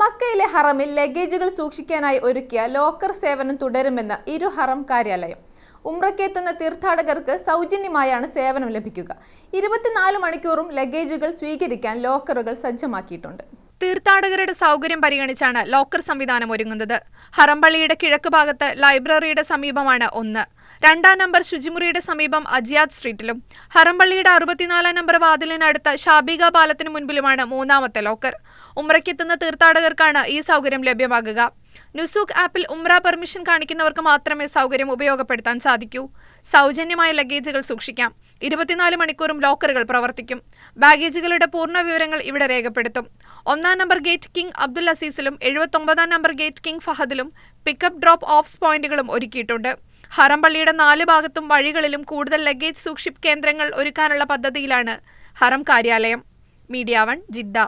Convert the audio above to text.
മക്കയിലെ ഹറമിൽ ലഗേജുകൾ സൂക്ഷിക്കാനായി ഒരുക്കിയ ലോക്കർ സേവനം തുടരുമെന്ന് ഇരു ഹറം കാര്യാലയം. ഉംറയ്ക്കെത്തുന്ന തീർത്ഥാടകർക്ക് സൗജന്യമായാണ് സേവനം ലഭിക്കുക. ഇരുപത്തിനാല് മണിക്കൂറും ലഗേജുകൾ സ്വീകരിക്കാൻ ലോക്കറുകൾ സജ്ജമാക്കിയിട്ടുണ്ട്. തീർത്ഥാടകരുടെ സൗകര്യം പരിഗണിച്ചാണ് ലോക്കർ സംവിധാനം ഒരുങ്ങുന്നത്. ഹറംപള്ളിയുടെ കിഴക്ക് ഭാഗത്ത് ലൈബ്രറിയുടെ സമീപമാണ് ഒന്ന്. രണ്ടാം നമ്പർ ശുചിമുറിയുടെ സമീപം അജിയാദ് സ്ട്രീറ്റിലും ഹറംപള്ളിയുടെ അറുപത്തിനാലാം നമ്പർ വാതിലിനടുത്ത് ഷാബിക പാലത്തിന് മുൻപിലുമാണ് മൂന്നാമത്തെ ലോക്കർ. ഉമ്രയ്ക്കെത്തുന്ന തീർത്ഥാടകർക്കാണ് ഈ സൗകര്യം ലഭ്യമാകുക. നുസൂക്ക് ആപ്പിൽ ഉമ്ര പെർമിഷൻ കാണിക്കുന്നവർക്ക് മാത്രമേ സൗകര്യം ഉപയോഗപ്പെടുത്താൻ സാധിക്കൂ. സൗജന്യമായ ലഗേജുകൾ സൂക്ഷിക്കാം. ഇരുപത്തിനാല് മണിക്കൂറും ലോക്കറുകൾ പ്രവർത്തിക്കും. ബാഗേജുകളുടെ പൂർണ വിവരങ്ങൾ ഇവിടെ രേഖപ്പെടുത്തും. ഒന്നാം നമ്പർ ഗേറ്റ് കിങ് അബ്ദുൽ അസീസിലും എഴുപത്തൊമ്പതാം നമ്പർ ഗേറ്റ് കിങ് ഫഹദിലും പിക്കപ്പ് ഡ്രോപ്പ് ഓഫ് പോയിന്റുകളും ഒരുക്കിയിട്ടുണ്ട്. ഹറംപള്ളിയുടെ നാല് ഭാഗത്തും വഴികളിലും കൂടുതൽ ലഗേജ് സൂക്ഷിപ്പ് കേന്ദ്രങ്ങൾ ഒരുക്കാനുള്ള പദ്ധതിയിലാണ് ഹറം കാര്യാലയം. Media one Jeddah.